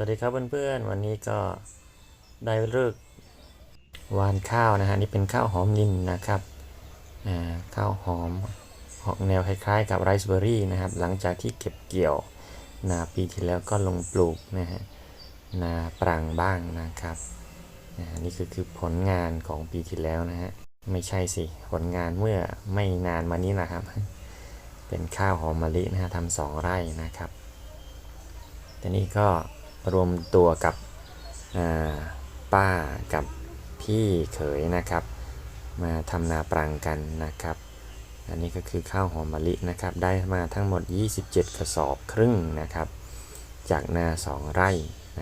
วัสดีครับเพื่อนๆ วันนี้ก็ได้เลิกหวานข้าวนะฮะนี่เป็นข้าวหอมนินนะครับอ่าข้าวหอมออกแนวคล้ายๆ กับไรซ์เบอร์รี่นะครับ หลังจากที่เก็บเกี่ยวนาปีที่แล้วก็ลงปลูกนะฮะนาปรังบ้างนะครับอ่านี่คือคือผลงานของปีที่แล้วนะฮะไม่ใช่สิผลงานเมื่อไม่นานมานี้นะครับ เป็นข้าวหอมมะลินะฮะทำสองไร่นะครับแต่นี่ก็ รวมตัวกับป้ากับพี่เขยนะครับ มาทำนาปรังกันนะครับ อันนี้ก็คือข้าวหอมมะลินะครับ ได้มาทั้งหมด 27 กระสอบครึ่งนะครับ จากนา 2 ไร่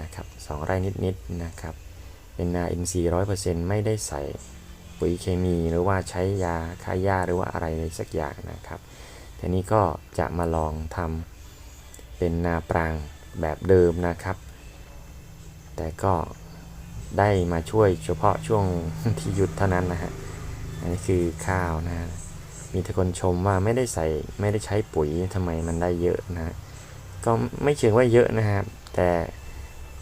นะครับ2ไร่นิดๆนะครับ เป็นนาอินทรีย์ร้อยเปอร์เซ็นต์ไม่ได้ใส่ปุ๋ยเคมีหรือว่าใช้ยาฆ่าหญ้าหรือว่าอะไรเลยสักอย่างนะครับทีนี้ก็จะมาลองทำเป็นนาปรังแบบเดิมนะครับ แต่ก็ได้มาช่วยเฉพาะช่วงที่หยุดเท่านั้นนะฮะ อันนี้คือข้าวนะฮะมีแต่คนชมว่าไม่ได้ใส่ไม่ได้ใช้ปุ๋ยทำไมมันได้เยอะนะฮะก็ไม่เชิงว่าเยอะนะครับ แต่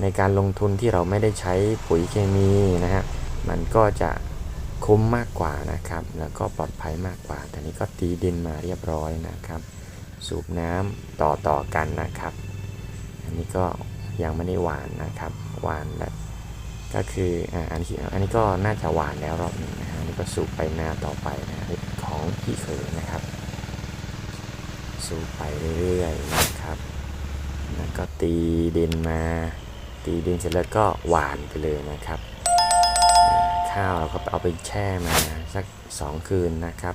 ในการลงทุนที่เราไม่ได้ใช้ปุ๋ยเคมีนะฮะ มันก็จะคุ้มมากกว่านะครับ แล้วก็ปลอดภัยมากกว่า แต่นี้ก็ตีดินมาเรียบร้อยนะครับ สูบน้ำต่อต่อกันนะครับ อันนี้ก็ ยังไม่ได้หวานนะครับ หวานแล้วก็คืออ่าอันนี้อันนี้ก็น่าจะหวานแล้วรอบหนึงนะฮะนนี้ก็สูบไปหน้าต่อไปนะฮะของพี่เขยนะครับ สูบไปเรื่อยๆนะครับแล้วก็ตีดินมา ตีดินเสร็จแล้วก็หวานไปเลยนะครับ ข้าวเราก็เอาไปแช่มาสักสองคืนนะครับ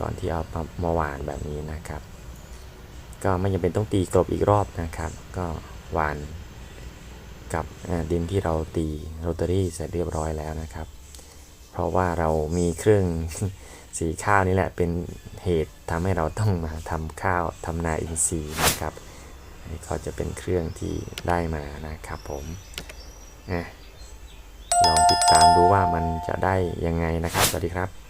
ก่อนที่เอามามาหวานแบบนี้นะครับ ก็ไม่จำเป็นต้องตีกลบอีกรอบนะครับ ก็หวาน กับดินที่เราตีโรตารี่เสร็จเรียบร้อยแล้วนะครับ เพราะว่าเรามีเครื่องสีข้าวนี่แหละเป็นเหตุทำให้เราต้องมาทำข้าวทำนาอินทรีย์นะครับอันนี้ก็จะเป็นเครื่องที่ได้มานะครับผมลองติดตามดูว่ามันจะได้ยังไงนะครับ สวัสดีครับ